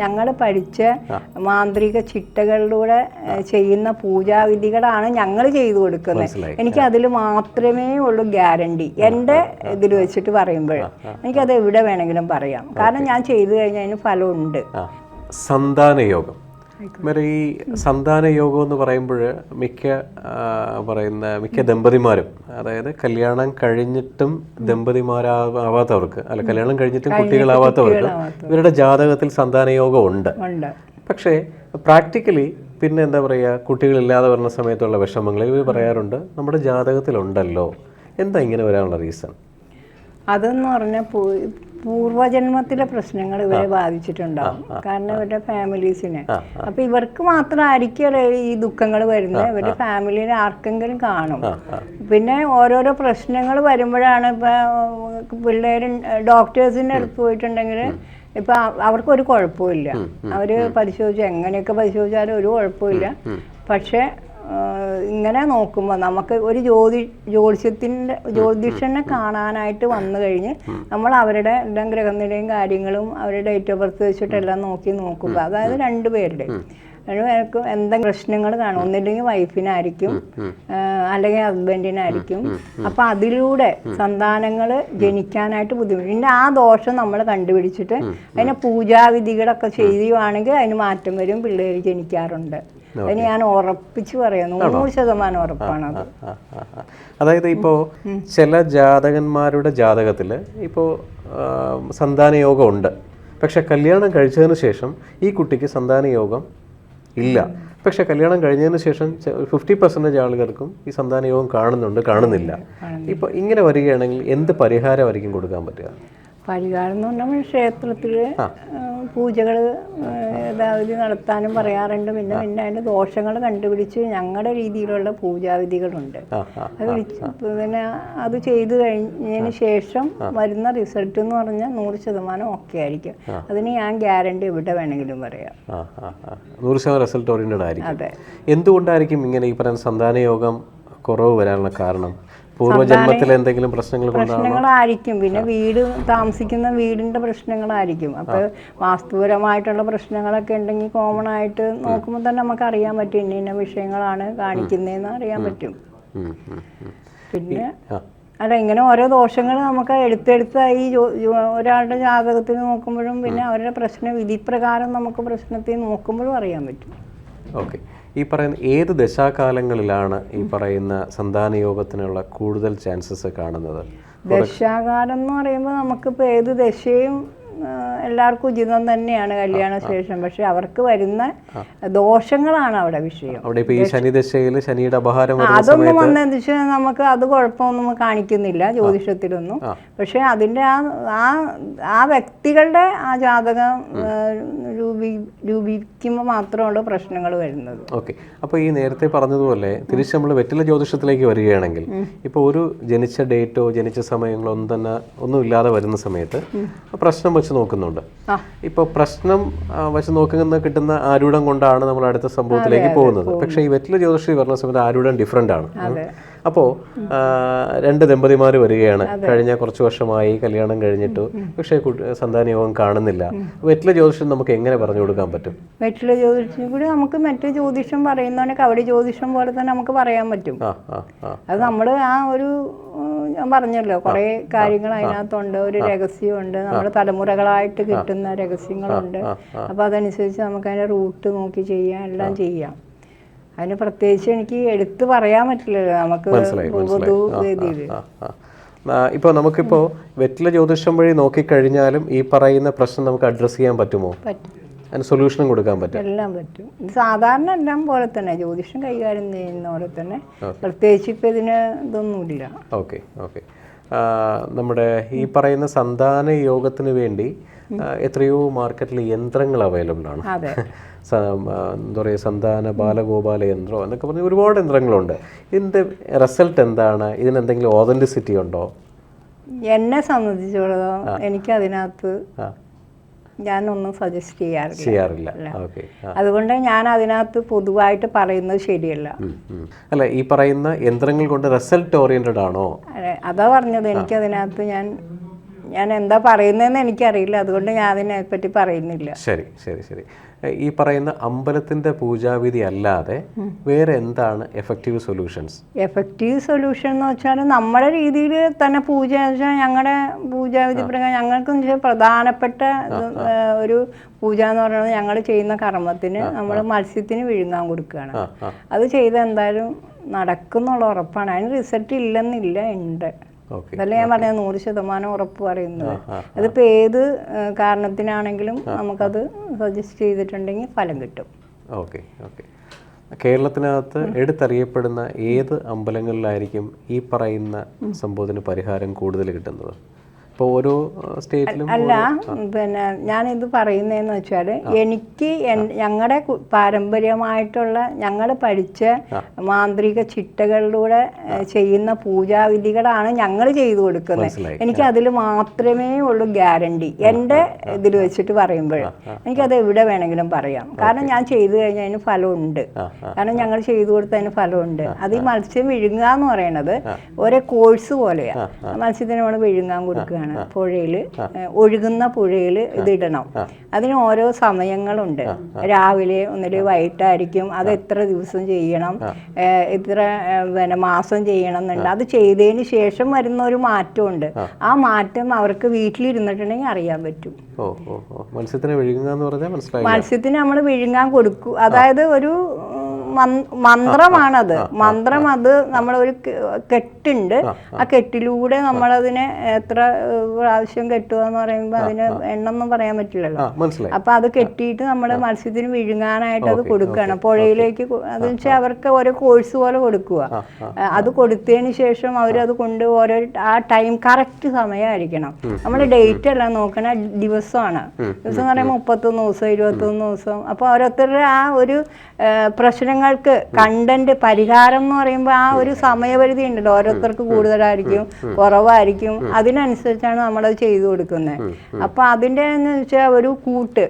ഞങ്ങൾ പഠിച്ച മാന്ത്രിക ചിട്ടകളിലൂടെ ചെയ്യുന്ന പൂജാവിധികളാണ് ഞങ്ങൾ ചെയ്തു കൊടുക്കുന്നത്. എനിക്ക് അതിൽ മാത്രമേ ഉള്ളൂ ഗ്യാരണ്ടി. എന്റെ ഇതിൽ വെച്ചിട്ട് പറയുമ്പോൾ എനിക്കത് എവിടെ വേണമെങ്കിലും പറയാം. കാരണം ഞാൻ ചെയ്തു കഴിഞ്ഞാൽ അതിന് ഫലമുണ്ട്. ആ. യോഗം ഈ സന്താന യോഗം എന്ന് പറയുമ്പോൾ മിക്ക പറയുന്ന മിക്ക ദമ്പതിമാരും അതായത് കല്യാണം കഴിഞ്ഞിട്ടും ദമ്പതിമാരാവാത്തവർക്ക് അല്ല കല്യാണം കഴിഞ്ഞിട്ടും കുട്ടികളാവാത്തവർക്ക് ഇവരുടെ ജാതകത്തിൽ സന്താന യോഗം ഉണ്ട്. ഉണ്ട്. പക്ഷേ പ്രാക്ടിക്കലി പിന്നെ എന്താ പറയുക കുട്ടികളില്ലാതെ വരുന്ന സമയത്തുള്ള വിഷമങ്ങൾ ഇവർ പറയാറുണ്ട് നമ്മുടെ ജാതകത്തിലുണ്ടല്ലോ. എന്താ ഇങ്ങനെ വരാനുള്ള റീസൺ? അതെന്ന് പറഞ്ഞാൽ പൂർവജന്മത്തിലെ പ്രശ്നങ്ങൾ ഇവരെ ബാധിച്ചിട്ടുണ്ടാവും. കാരണം ഇവരുടെ ഫാമിലീസിനെ. അപ്പൊ ഇവർക്ക് മാത്രമായിരിക്കും ഈ ദുഃഖങ്ങൾ വരുന്നത്? ഇവരുടെ ഫാമിലിയിൽ ആർക്കെങ്കിലും കാണും. പിന്നെ ഓരോരോ പ്രശ്നങ്ങൾ വരുമ്പോഴാണ് ഇപ്പൊ പിള്ളേർ ഡോക്ടേഴ്സിന്റെ അടുത്ത് പോയിട്ടുണ്ടെങ്കിൽ ഇപ്പൊ അവർക്ക് ഒരു കുഴപ്പമില്ല അവർ പരിശോധിച്ചു എങ്ങനെയൊക്കെ പരിശോധിച്ചാലും ഒരു കുഴപ്പമില്ല പക്ഷെ ഇങ്ങനെ നോക്കുമ്പോൾ നമുക്ക് ഒരു ജ്യോതി ജ്യോതിഷത്തിന്റെ ജ്യോതിഷനെ കാണാനായിട്ട് വന്നു കഴിഞ്ഞ് നമ്മൾ അവരുടെ എല്ലാം ഗ്രഹനിലയും കാര്യങ്ങളും അവരുടെ ഡേറ്റ് ഓഫ് ബർത്ത് വെച്ചിട്ടെല്ലാം നോക്കി നോക്കുമ്പോൾ അതായത് രണ്ടുപേരുടെ രണ്ടുപേർക്കും എന്തെങ്കിലും പ്രശ്നങ്ങൾ കാണും? ഒന്നില്ലെങ്കിൽ വൈഫിനായിരിക്കും അല്ലെങ്കിൽ ഹസ്ബൻഡിനായിരിക്കും അപ്പം അതിലൂടെ സന്താനങ്ങൾ ജനിക്കാനായിട്ട് ബുദ്ധിമുട്ട്. പിന്നെ ആ ദോഷം നമ്മൾ കണ്ടുപിടിച്ചിട്ട് അതിനെ പൂജാവിധികളൊക്കെ ചെയ്യുകയാണെങ്കിൽ അതിന് മാറ്റം വരും പിള്ളേർ ജനിക്കാറുണ്ട്. അതിന് ഞാൻ ഉറപ്പിച്ചു പറയാം. നൂറ് ശതമാനം ഉറപ്പാണ് അത്. അതായത് ഇപ്പോ ചില ജാതകന്മാരുടെ ജാതകത്തിൽ ഇപ്പോ സന്താന യോഗം ഉണ്ട്. പക്ഷെ കല്യാണം കഴിച്ചതിന് ശേഷം ഈ കുട്ടിക്ക് സന്താന യോഗം ഇല്ല. പക്ഷെ കല്യാണം കഴിഞ്ഞതിന് ശേഷം ഫിഫ്റ്റി പെർസെന്റേജ് ആളുകൾക്കും ഈ സന്താന യോഗം കാണുന്നുണ്ട് കാണുന്നില്ല. ഇപ്പോൾ ഇങ്ങനെ വരികയാണെങ്കിൽ എന്ത് പരിഹാരമായിരിക്കും കൊടുക്കാൻ പറ്റുക? പരിഹാരം എന്ന് പറഞ്ഞാൽ ക്ഷേത്രത്തിൽ പൂജകൾ യഥാവിധി നടത്താനും പറയാറുണ്ട്. പിന്നെ പിന്നെ അതിന്റെ ദോഷങ്ങൾ കണ്ടുപിടിച്ച് ഞങ്ങളുടെ രീതിയിലുള്ള പൂജാവിധികളുണ്ട്. അത് പിന്നെ അത് ചെയ്തു കഴിഞ്ഞതിന് ശേഷം വരുന്ന റിസൾട്ട് എന്ന് പറഞ്ഞാൽ നൂറ് ശതമാനം ഓക്കെ ആയിരിക്കും. അതിന് ഞാൻ ഗ്യാരണ്ടി എവിടെ വേണമെങ്കിലും പറയാം. നൂറ് ശതമാനം റിസൾട്ട് ഓറിയന്റഡ് ആയിരിക്കും. അതെ. എന്തുകൊണ്ടായിരിക്കും ഇങ്ങനെ ഈ പറയുന്ന സന്താന യോഗം കുറവ് വരാനുള്ള കാരണം? പൂർവജന്മത്തിൽ എന്തെങ്കിലും പ്രശ്നങ്ങൾ പ്രശ്നങ്ങളായിരിക്കും. പിന്നെ വീട് താമസിക്കുന്ന വീടിന്റെ പ്രശ്നങ്ങളായിരിക്കും. അപ്പൊ വാസ്തുപരമായിട്ടുള്ള പ്രശ്നങ്ങളൊക്കെ ഉണ്ടെങ്കിൽ കോമൺ ആയിട്ട് നോക്കുമ്പോൾ തന്നെ നമുക്ക് അറിയാൻ പറ്റും. ഇന്ന ഇന്ന വിഷയങ്ങളാണ് കാണിക്കുന്നതെന്ന് അറിയാൻ പറ്റും. പിന്നെ അല്ല ഇങ്ങനെ ഓരോ ദോഷങ്ങൾ നമുക്ക് എടുത്തെടുത്ത് ഈ ഒരാളുടെ ജാതകത്തിൽ നോക്കുമ്പോഴും പിന്നെ അവരുടെ പ്രശ്ന വിധിപ്രകാരം നമുക്ക് പ്രശ്നത്തിൽ നോക്കുമ്പോഴും അറിയാൻ പറ്റും. ഓക്കെ. ഈ പറയുന്ന ഏത് ദശാകാലങ്ങളിലാണ് ഈ പറയുന്ന സന്താന യോഗത്തിനുള്ള കൂടുതൽ ചാൻസസ് കാണുന്നത്? ദശാകാലം എന്ന് പറയുമ്പോൾ നമുക്കിപ്പോൾ ഏത് ദശയും എല്ലാവർക്കും ഉചിതം തന്നെയാണ് കല്യാണ ശേഷം പക്ഷെ അവർക്ക് വരുന്ന ദോഷങ്ങളാണ് അവിടെ വിഷയം. അവിടെ ഈ ഈ ശനിദശയിൽ ശനിയുടെ അപഹാരം അതൊന്നും വന്നതെന്ന് വെച്ചാൽ നമുക്ക് അത് കുഴപ്പമൊന്നും കാണിക്കുന്നില്ല ജ്യോതിഷത്തിലൊന്നും. പക്ഷെ അതിന്റെ ആ ആ ആ വ്യക്തികളുടെ ആ ജാതകം രൂപീ രൂപീകരിക്കുമ്പോൾ മാത്രമുള്ള പ്രശ്നങ്ങൾ വരുന്നത്. ഓക്കെ. അപ്പോൾ ഈ നേരത്തെ പറഞ്ഞതുപോലെ തിരിച്ച് നമ്മൾ വെറ്റില ജ്യോതിഷത്തിലേക്ക് വരികയാണെങ്കിൽ ഇപ്പോൾ ഒരു ജനിച്ച ഡേറ്റോ ജനിച്ച സമയങ്ങളോ ഒന്നും തന്നെ ഒന്നും ഇല്ലാതെ വരുന്ന സമയത്ത് പ്രശ്നം വെച്ച് നോക്കുന്നുണ്ട്. ഇപ്പൊ ഇപ്പോൾ പ്രശ്നം വെച്ച് നോക്കുന്ന കിട്ടുന്ന ആരൂഢം കൊണ്ടാണ് നമ്മൾ അടുത്ത സംഭവത്തിലേക്ക് പോകുന്നത്. പക്ഷേ ഈ വെറ്റില ജ്യോതിഷി പറഞ്ഞ സമയത്ത് ആരൂഢം ഡിഫറെന്റ് ആണ്. അപ്പോൾ രണ്ട് ദമ്പതിമാർ വരികയാണ്. കഴിഞ്ഞ കുറച്ച് വർഷമായി കല്യാണം കഴിഞ്ഞിട്ട്. പക്ഷേ സന്താനയോഗം കാണുന്നില്ല. വെറ്റില ജ്യോതിഷം നമുക്ക് എങ്ങനെ പറഞ്ഞു കൊടുക്കാൻ പറ്റും? വെറ്റില ജ്യോതിഷം കൂടി നമുക്ക് മറ്റേ ജ്യോതിഷം പറയുന്നവനെ കവടി ജ്യോതിഷം പോലെ തന്നെ നമുക്ക് പറയാൻ പറ്റും. അത് നമ്മൾ ആ ഒരു ഞാൻ പറഞ്ഞല്ലോ കുറേ കാര്യങ്ങൾ അതിനകത്തുണ്ട്. ഒരു രഹസ്യമുണ്ട്. നമ്മുടെ തലമുറകളായിട്ട് കിട്ടുന്ന രഹസ്യങ്ങളുണ്ട്. അപ്പോൾ അതനുസരിച്ച് നമുക്ക് അതിന്റെ റൂട്ട് നോക്കി ചെയ്യാം എല്ലാം ചെയ്യാം. അതിന് പ്രത്യേകിച്ച് എനിക്ക് എടുത്തു പറയാൻ പറ്റില്ലല്ലോ. നമുക്ക് പൊതു. ആ, ഇപ്പോൾ നമുക്കിപ്പോൾ വെറ്റില ജ്യോതിഷം വഴി നോക്കിക്കഴിഞ്ഞാലും ഈ പറയുന്ന പ്രശ്നം നമുക്ക് അഡ്രസ് ചെയ്യാൻ പറ്റുമോ? പറ്റും. അതിന് സൊല്യൂഷനും കൊടുക്കാൻ പറ്റും. എല്ലാം പറ്റും. ഇത് സാധാരണ എല്ലാം പോലെ തന്നെ. ജ്യോതിഷം കൈകാര്യം ചെയ്യുന്ന പോലെ തന്നെ പ്രത്യേകിച്ച് ഇപ്പം ഇതിന് ഇതൊന്നുമില്ല. Okay okay. നമ്മുടെ ഈ പറയുന്ന സന്താന യോഗത്തിന് വേണ്ടി എത്രയോ മാർക്കറ്റിൽ യന്ത്രങ്ങൾ അവൈലബിൾ ആണ്. എന്താ പറയുക സന്താന ബാലഗോപാല യന്ത്രം എന്നൊക്കെ പറഞ്ഞ് ഒരുപാട് യന്ത്രങ്ങളുണ്ട്. ഇതിന്റെ റിസൾട്ട് എന്താണ്? ഇതിന് എന്തെങ്കിലും ഓതന്റിസിറ്റി ഉണ്ടോ? എന്നെ സംബന്ധിച്ചിടത്തോളം എനിക്ക് അതിനകത്ത് ഞാനൊന്നും സജസ്റ്റ് ചെയ്യാറില്ല. ചെയ്യാറില്ല. അതുകൊണ്ട് ഞാൻ അതിനകത്ത് പൊതുവായിട്ട് പറയുന്നത് ശരിയല്ല. അല്ല ഈ പറയുന്ന യന്ത്രങ്ങൾ കൊണ്ട് റിസൾട്ട് ഓറിയന്റഡ് ആണോ? അതെ, അതാ പറഞ്ഞത്. എനിക്ക് അതിനകത്ത് ഞാൻ ഞാൻ എന്താ പറയുന്നതെന്ന് എനിക്കറിയില്ല. അതുകൊണ്ട് ഞാൻ അതിനെപ്പറ്റി പറയുന്നില്ല. ശരി ശരി ശരി. ഈ പറയുന്ന അമ്പലത്തിന്റെ പൂജാവിധി അല്ലാതെ വേറെ എന്താണ് എഫക്റ്റീവ് സൊല്യൂഷൻസ് എഫക്റ്റീവ് സൊല്യൂഷൻ എന്ന് വെച്ചാൽ നമ്മുടെ രീതിയിൽ തന്നെ പൂജ വെച്ചാൽ ഞങ്ങളുടെ പൂജാവിധി പ്രകാരം ഞങ്ങൾക്ക് പ്രധാനപ്പെട്ട ഒരു പൂജ എന്ന് പറയുന്നത് ഞങ്ങൾ ചെയ്യുന്ന കർമ്മത്തിന് നമ്മൾ മത്സ്യത്തിന് വിഴുങ്ങാൻ കൊടുക്കുകയാണ്. അത് ചെയ്ത് എന്തായാലും നടക്കുന്നുള്ള ഉറപ്പാണ്. അതിന് റിസൾട്ട് ഇല്ലെന്നില്ല ഉണ്ട്. അതല്ല ഞാൻ പറഞ്ഞത്? നൂറ് ശതമാനം ഉറപ്പ് പറയുന്നത്. അതിപ്പോൾ ഏത് കാരണത്തിനാണെങ്കിലും നമുക്കത് സജസ്റ്റ് ചെയ്തിട്ടുണ്ടെങ്കിൽ ഫലം കിട്ടും. Okay okay. കേരളത്തിനകത്ത് എടുത്തറിയപ്പെടുന്ന ഏത് അമ്പലങ്ങളിലായിരിക്കും ഈ പറയുന്ന സംഭവത്തിന് പരിഹാരം കൂടുതൽ കിട്ടുന്നത്? ഇപ്പോൾ ഓരോ സ്റ്റേറ്റിലും അല്ല പിന്നെ ഞാനിത് പറയുന്നതെന്ന് വെച്ചാൽ എനിക്ക് ഞങ്ങളുടെ പാരമ്പര്യമായിട്ടുള്ള ഞങ്ങൾ പഠിച്ച മാന്ത്രിക ചിട്ടകളിലൂടെ ചെയ്യുന്ന പൂജാവിധികളാണ് ഞങ്ങൾ ചെയ്തു കൊടുക്കുന്നത് എനിക്ക് അതിൽ മാത്രമേ ഉള്ളൂ ഗ്യാരണ്ടി. എന്റെ ഇതിൽ വെച്ചിട്ട് പറയുമ്പോൾ എനിക്കത് എവിടെ വേണമെങ്കിലും പറയാം. കാരണം ഞാൻ ചെയ്തു കഴിഞ്ഞാൽ അതിന് ഫലമുണ്ട് കാരണം ഞങ്ങൾ ചെയ്തു കൊടുത്തതിന് ഫലമുണ്ട്. അത് ഈ മത്സ്യം വിഴുങ്ങുക എന്ന് പറയുന്നത് ഒരേ കോഴ്സ് പോലെയാണ് മത്സ്യത്തിന് നമ്മൾ വിഴുങ്ങാൻ കൊടുക്കുകയാണ്. പുഴയിൽ ഒഴുകുന്ന പുഴയിൽ ഇതിടണം. അതിന് ഓരോ സമയങ്ങളുണ്ട്. രാവിലെ ഒന്നിൽ വൈകിട്ടായിരിക്കും. അത് എത്ര ദിവസം ചെയ്യണം? എത്ര ഇത്ര പിന്നെ മാസം ചെയ്യണം എന്നുണ്ട്. അത് ചെയ്തതിന് ശേഷം വരുന്ന ഒരു മാറ്റമുണ്ട്. ആ. മാറ്റം അവർക്ക് വീട്ടിലിരുന്നിട്ടുണ്ടെങ്കിൽ അറിയാൻ പറ്റും. വിഴുങ്ങുക മത്സ്യത്തിന് നമ്മൾ വിഴുങ്ങാൻ കൊടുക്കും. അതായത് ഒരു മന്ത്രമാണത്. മന്ത്രം അത് നമ്മളൊരു കെട്ടുണ്ട്. ആ കെട്ടിലൂടെ നമ്മളതിനെ എത്ര പ്രാവശ്യം കെട്ടുക എന്ന് പറയുമ്പോൾ അതിന് എണ്ണൊന്നും പറയാൻ പറ്റില്ലല്ലോ. അപ്പൊ അത് കെട്ടിയിട്ട് നമ്മൾ മത്സ്യത്തിന് വിഴുങ്ങാനായിട്ട് അത് കൊടുക്കുകയാണ് പുഴയിലേക്ക് അത് വെച്ചാൽ അവർക്ക് ഓരോ കോഴ്സ് പോലെ കൊടുക്കുക അത് കൊടുത്തതിന് ശേഷം അവരത് കൊണ്ട് ഓരോ ആ ടൈം കറക്റ്റ് സമയമായിരിക്കണം നമ്മൾ ഡേറ്റ് അല്ല നോക്കണ ദിവസമാണ്. ദിവസം എന്ന് പറയുമ്പോൾ മുപ്പത്തൊന്ന് ദിവസം ഇരുപത്തൊന്ന് ദിവസം. അപ്പോൾ ഓരോരുത്തരുടെ ആ ഒരു ആ, പ്രശ്നങ്ങൾക്ക് കണ്ടന്റ് പരിഹാരം എന്ന് പറയുമ്പോൾ ആ ഒരു സമയപരിധി ഉണ്ടല്ലോ. ഓരോരുത്തർക്ക് കൂടുതലായിരിക്കും കുറവായിരിക്കും. അതിനനുസരിച്ചാണ് നമ്മളത് ചെയ്തു കൊടുക്കുന്നത്. അപ്പൊ അതിന്റെ എന്ന് വെച്ചാൽ ഒരു കൂട്ട്.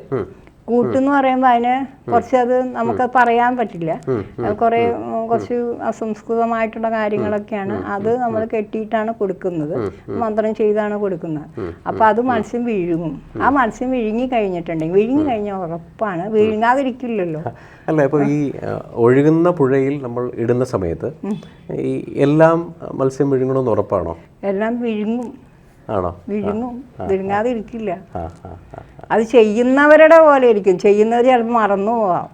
കൂട്ടെന്ന് പറയുമ്പോൾ അതിന് കുറച്ച് അത് നമുക്ക് പറയാൻ പറ്റില്ല. കുറെ കുറച്ച് അസംസ്കൃതമായിട്ടുള്ള കാര്യങ്ങളൊക്കെയാണ്. അത് നമ്മൾ കെട്ടിയിട്ടാണ് കൊടുക്കുന്നത്. മന്ത്രം ചെയ്താണ് കൊടുക്കുന്നത്. അപ്പൊ അത് മത്സ്യം വിഴുങ്ങും. ആ മത്സ്യം വിഴുങ്ങി കഴിഞ്ഞിട്ടുണ്ടെങ്കിൽ വിഴുങ്ങി കഴിഞ്ഞാൽ ഉറപ്പാണ്. വിഴുങ്ങാതിരിക്കില്ലല്ലോ. അല്ല ഇപ്പോൾ ഈ ഒഴുകുന്ന പുഴയിൽ നമ്മൾ ഇടുന്ന സമയത്ത് ഈ എല്ലാം മത്സ്യം വിഴുങ്ങണമെന്ന് ഉറപ്പാണോ? എല്ലാം വിഴുങ്ങും. ആണോ? വിഴുങ്ങും. വിഴുങ്ങാതിരിക്കില്ല ഇരിക്കില്ല. അത് ചെയ്യുന്നവരുടെ പോലെ ഇരിക്കും ചെയ്യുന്നവർ ചിലപ്പോൾ മറന്നു പോവാം.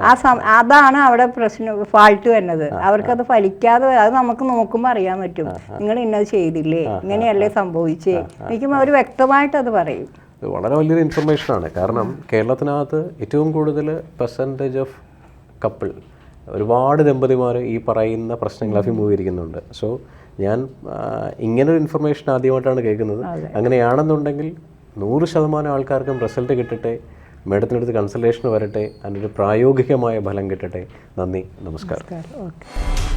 ആ. സമ അതാണ് അവിടെ പ്രശ്നം ഫാൾട്ട് വരുന്നത്. അവർക്കത് ഫലിക്കാതെ അത് നമുക്ക് നോക്കുമ്പോൾ അറിയാൻ പറ്റും. നിങ്ങൾ ഇന്നത് ചെയ്തില്ലേ? ഇങ്ങനെയല്ലേ സംഭവിച്ചേ? എനിക്കും അവർ വ്യക്തമായിട്ട് അത് പറയും. ഇത് വളരെ വലിയൊരു ഇൻഫർമേഷനാണ് കാരണം കേരളത്തിനകത്ത് ഏറ്റവും കൂടുതൽ പെർസെന്റേജ് ഓഫ് കപ്പിൾ ഒരുപാട് ദമ്പതിമാർ ഈ പറയുന്ന പ്രശ്നങ്ങൾ അഭിമുഖീകരിക്കുന്നുണ്ട് സോ ഞാൻ ഇങ്ങനൊരു ഇൻഫർമേഷൻ ആദ്യമായിട്ടാണ് കേൾക്കുന്നത്. അങ്ങനെയാണെന്നുണ്ടെങ്കിൽ നൂറ് ശതമാനം ആൾക്കാർക്കും റിസൾട്ട് കിട്ടട്ടെ മേഡത്തിനടുത്ത് കൺസൾട്ടേഷൻ വരട്ടെ അതിനൊരു പ്രായോഗികമായ ഫലം കിട്ടട്ടെ. നന്ദി നമസ്കാരം. ഓക്കെ.